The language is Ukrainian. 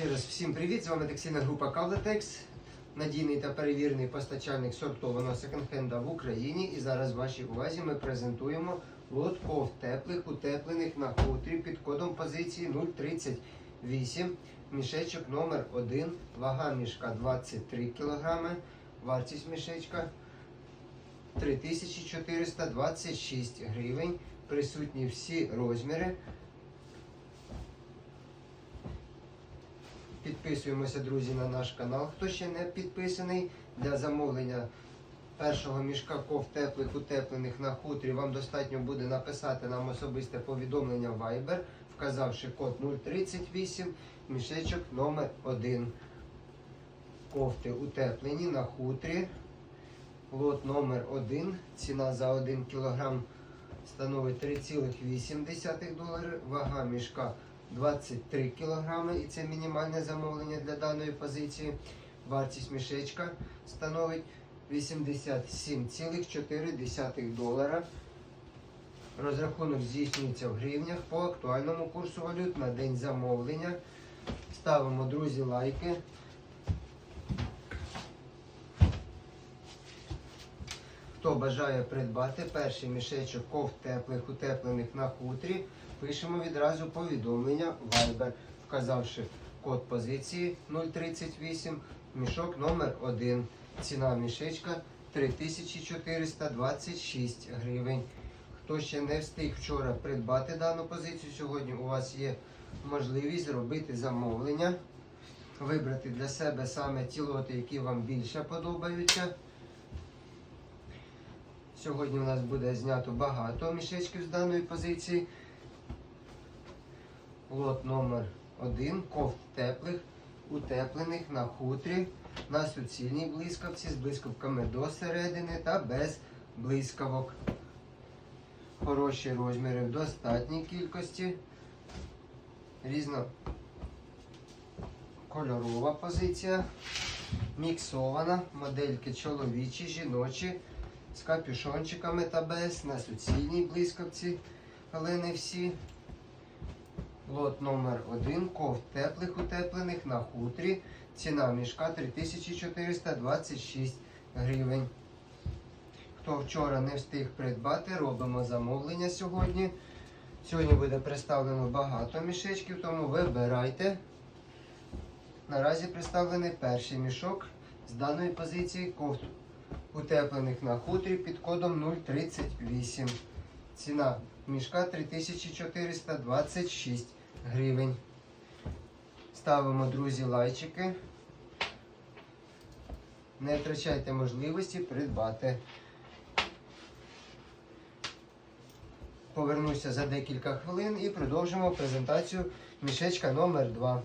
ще раз всім привіт! З вами текстильна група Кавлетекс, надійний та перевірений постачальник сортованого секонд-хенда в Україні. І зараз вашій увазі ми презентуємо лот ков теплих, утеплених на хутрі під кодом позиції 038, мішечок номер 1, вага мішка 23 кг, вартість мішечка 3426 гривень. Присутні всі розміри. Підписуємося, друзі, на наш канал. Хто ще не підписаний для замовлення першого мішка ков теплих утеплених на хутрі, вам достатньо буде написати нам особисте повідомлення Viber, вказавши код 038, мішечок номер 1. Кофти утеплені на хутрі. Лот номер 1. Ціна за 1 кг становить 3,8 долари. Вага мішка 23 кг і це мінімальне замовлення для даної позиції. Вартість мішечка становить 87,4 долара. Розрахунок здійснюється в гривнях по актуальному курсу валют на день замовлення. Ставимо, друзі, лайки. Хто бажає придбати перший мішечок ков теплих, утеплених на хутрі, пишемо відразу повідомлення Viber, вказавши код позиції 038, мішок номер 1. Ціна мішечка 3426 гривень. Хто ще не встиг вчора придбати дану позицію, сьогодні у вас є можливість зробити замовлення, вибрати для себе саме ті лоти, які вам більше подобаються. Сьогодні у нас буде знято багато мішечків з даної позиції. Лот номер 1 кофт теплих, утеплених на хутрі, на суцільній блискавці з блискавками до середини та без блискавок. Хороші розміри в достатній кількості. Різнокольорова позиція. Міксована. Модельки чоловічі, жіночі з капюшончиками та без на суцільній блискавці, але не всі. Лот номер 1 кофт теплих утеплених на хутрі. Ціна мішка 3426 гривень. Хто вчора не встиг придбати, робимо замовлення сьогодні. Сьогодні буде представлено багато мішечків, тому вибирайте. Наразі представлений перший мішок з даної позиції кофт утеплених на хутрі під кодом 038. Ціна мішка 3426 гривень. Ставимо, друзі, лайчики. Не втрачайте можливості придбати. Повернуся за декілька хвилин і продовжимо презентацію мішечка номер 2